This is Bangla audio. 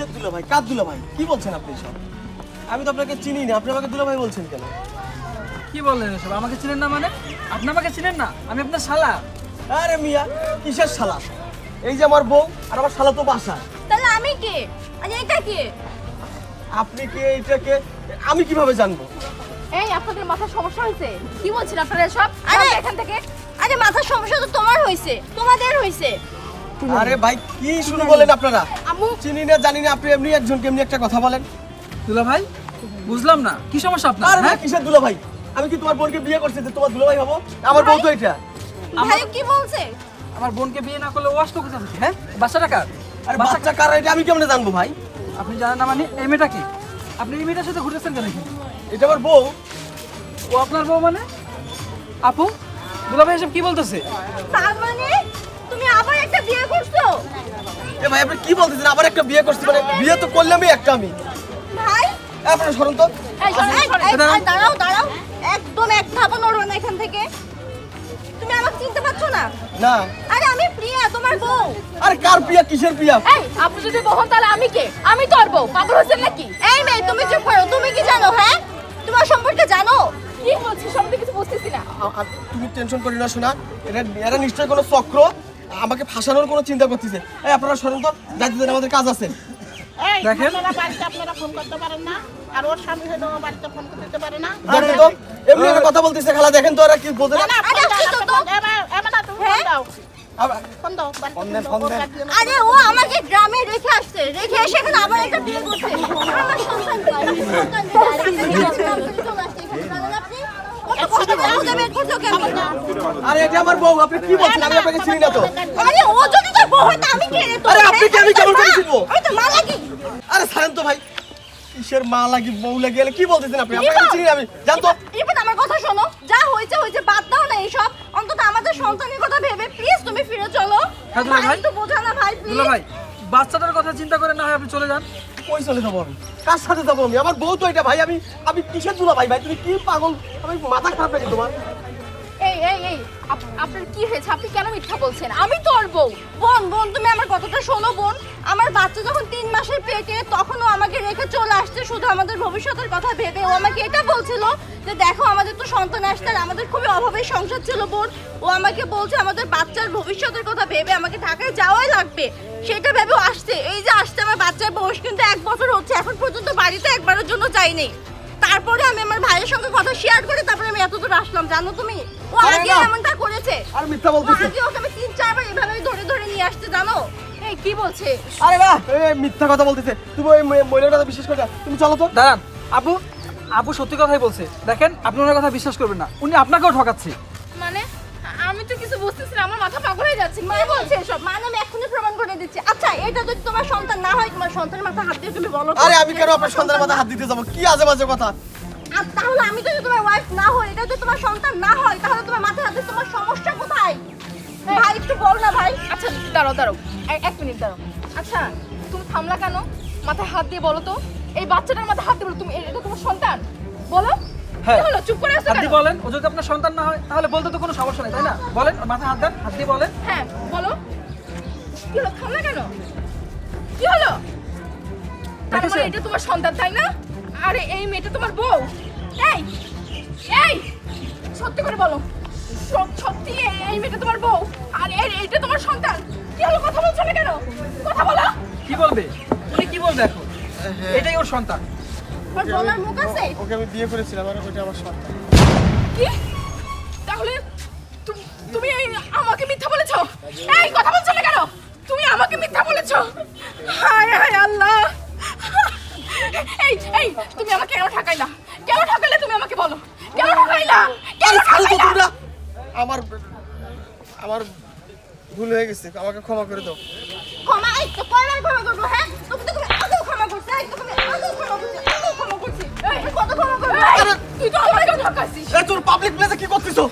কিসের দুলা ভাই কার দুলা ভাই কি বলছেন আপনি সব আমি তো আপনাকে চিনি না। আপনি আমাকে দুলা ভাই বলছেন কেন? কি বললেন এসব? আমাকে চিনেন না মানে? আপনি আমাকে চিনেন না? আমি আপনার শালা। আরে মিয়া কিসের শালা? এই যে আমার বউ আর আমার শালা তো বাসা। তাহলে আমি কে? আরে এটা কে? আপনি কে? এইটাকে আমি কীভাবে জানব? এই আপনাদের মাথার সমস্যা হয়েছে? কি বলছেন আপনারা সব আরে! এখান থেকে আরে মাথার সমস্যা তো তোমার হয়েছে। তোমাদের হয়েছে। আরে ভাই কি শুরু বলেন আপনারা? আম্মু। চিনি না জানি না আপনি এমনি একজন কেমনি একটা কথা বলেন। দুলা ভাই বুঝলাম না। কি সমস্যা আপনার? আরে ভাই হ্যাঁ? কিসের দুলা ভাই? আমি কি তোমার বোনকে বিয়ে করছি যে তোমার দুলা ভাই হব? আমার বউ তো এটা। ভাই কি বলছে? আমার বোনকে বিয়ে না করলে ওয়াশ তো কোথায় থেকে, হ্যাঁ? বাসা টাকা আরে বাচ্চা কারা এটা আমি কেমনে জানব ভাই? আপনি জানেন না মানে এই মেয়েটা কি? আপনি এই মেয়েটার সাথে ঘুরেছেন কেন? এটা আমার বউ। ও আপনার বউ মানে? আপু দুলা ভাই এসব কি বলতেছে? তার মানে? তুমি আবার একটা বিয়ে করছ? এ ভাই আপনি কি বলতেছেন? আবার একটা বিয়ে করছি মানে বিয়ে তো করলামই একটা আমি। ভাই? এ, আপনারা তো। এই, এই, এই, দাঁড়াও। এই, দাঁড়াও দাঁড়াও। একদম এক ধাপা নড়ো না এখান থেকে। তুমি আমাকে চিনতে পারছ না? না। আরে আমি প্রিয়া তোমার বউ। আরে কার বিয়া কিসের বিয়া এই আপনি যদি বহন তাহলে আমি কে? আমি তোর বউ। পাগল হচ্ছেন নাকি? এই মেয়ে তুমি চুপ করো। তুমি কি জানো হ্যাঁ? তোমার সম্পর্কে জানো? কি বলছিস? সম্পর্কে কিছু বুঝতেছি না। আ- আ- তুমি টেনশন করি না শোনা এটা এরা নিশ্চয়ই কোনো চক্র। আমাকে ফাঁসানোর কোনো চিন্তা করতেছে। এই আপনারা সরুন তো দেন আমাদের কাজ আছে। দেখেন। আপনারা ফোন করতে পারেন না আর ওর স্বামী হলো বাড়িতে ফোন করতে পারে না। দেখেন তো এমনি একটা কথা বলতেছে খালা দেখেন তো কি না, ওর দেন। গার্জিয়ান- আরে ও আমাকে গ্রামে রেখে আসছে রেখে এসে এখানে আবার একটা বিয়ে করছে। আমার সন্তান আরে এটা আমার বউ আপনি কি বলছেন? আমি আপনাকে চিনি না তো। আরে ও যদি তোর বউ হয় আমি কে তোর? আরে আপনি কি? আমি কেমন করে চিনবো? আমি তো মা লাগি। আরে ছাড়েন তো ভাই। কিসের মা লাগি বউ লাগি গেলে কি বলতেছেন আপনি? আপনাকে চিনি আমি। জানতো রিপন আমার কথা শোনো। যা হয়েছে হয়েছে বাদ দাও না এইসব। অন্তত আমাদের সন্তানের কথা ভেবে প্লিজ তুমি ফিরে চলো। ভাই। তো বোঝা না ভাই প্লিজ ভাই বাচ্চাটার কথা চিন্তা করে না হয় আপনি চলে যান। কই চলে যাব আমি? কার সাথে যাব আমি? আমার বউ তো এটা ভাই, আমি আমি কিসের দুলা ভাই ভাই? তুমি কি পাগল? আমি মাথা খারাপ নাকি তোমার? এই এই আপনার কি হয়েছে? আপনি কেন মিথ্যা বলছেন? আমি তোর বউ। বোন বোন, তুমি আমার কথাটা শোনো বোন? আমার বাচ্চা যখন তিন মাসের পেটে, তখনও আমাকে রেখে চলে আসছে শুধু আমাদের ভবিষ্যতের কথা ভেবে। ও আমাকে এটা বলছিল যে, দেখো, আমাদের তো সন্তান আসছে আর আমাদের খুবই অভাবের সংসার ছিল বোন। ও আমাকে বলছে, আমাদের বাচ্চার ভবিষ্যতের কথা ভেবে আমাকে ঢাকায় যাওয়াই লাগবে। সেটা ভেবে আসছে। এই যে আসছে আমার বাচ্চার বয়স কিন্তু এক বছর হচ্ছে। এখন পর্যন্ত বাড়িতে একবারের জন্য যাইনি তারপরে আমি আমার ভাইয়ের সঙ্গে কথা শেয়ার করে তারপরে আমি এত দূর আসলাম জানো তুমি? ও আরে আগে। এমনটা করেছে। আর মিথ্যা বলতেছে। আগে ওকে আমি তিন চারবার এভাবে ধরে ধরে নিয়ে আসতে জানো? এই কি বলছে? আরে বাহ এই মিথ্যা কথা বলতেছে। তুমি ওই মহিলাটা মহিলার কথা বিশ্বাস করে। তুমি চলো তো। দাঁড়ান। আপু আপু সত্যি কথাই বলছে। দেখেন আপনার ওনার কথা বিশ্বাস করবেন না। উনি আপনাকেও ঠকাচ্ছে। মানে? আমি তো কিছু বুঝতেছি না আমার মাথা পাগল হয়ে যাচ্ছে। কি বলছে এসব? মানে আমি এখনই প্রমাণ করে দিচ্ছি। আচ্ছা এটা যদি তোমার সন্তান না হয় তোমার সন্তানের মাথা হাত দিয়ে তুমি বলো আরে আমি কেন আপনার সন্তানের মাথা হাত দিতে যাব? কি আজে বাজে কথা? আর তাহলে আমি যদি তোমার ওয়াইফ না হই এটা যদি তোমার সন্তান না হয় তাহলে তোমার মাথায় হাতে তোমার সমস্যা কোথায়? ভাই একটু বল না ভাই। আচ্ছা দাঁড়াও দাঁড়াও। এক মিনিট দাঁড়াও। আচ্ছা তুমি থামলা কেন? মাথায় হাত দিয়ে বলো তো। এই বাচ্চাটার মাথায় হাত দিয়ে বলো তুমি এটা তোমার সন্তান? হ্যাঁ। হলো? চুপ করে আছো হাত দিয়ে বলেন ও যদি আপনার সন্তান না হয় তাহলে বলতে তো কোনো সমস্যা নেই তাই না? বলেন মাথায় হাত দেন হাত দিয়ে বলেন। হ্যাঁ বলো। কি হলো? থামলা কেন? কি হলো? তার মানে এটা তোমার সন্তান তাই না? আরে এই মেয়েটা তোমার বউ। এই এই সত্যি করে বলো। সত্যি এই- এই মেয়েটা তোমার বউ। আর এই- এইটা তোমার সন্তান। কি হলো? কথা বলছো না কেন? কথা বলো। কি বলবে? উনি কি বলবে এখন? এটাই ওর সন্তান। বলার মুখ আছে? ওকে আমি বিয়ে করেছিলাম আর ওইটা আমার সন্তান। কি? তাহলে তুমি আমাকে মিথ্যা বলেছ? এই কথা বলছো না কেন? তুমি আমাকে মিথ্যা বলেছ? হায় হায় আল্লাহ! এই এই তুমি আমাকে কেন ঠকাইলা? কেন ঠকাইলে তুমি আমাকে বলো? কেন ঠকাইলা? কেন ঠকাইলা? আমার আমার ভুল হয়ে গেছে আমাকে ক্ষমা করে দাও। ক্ষমা এই তো কয়বার ক্ষমা করব হ্যাঁ? তোর পাবলিক প্লেসে কি করতেছো?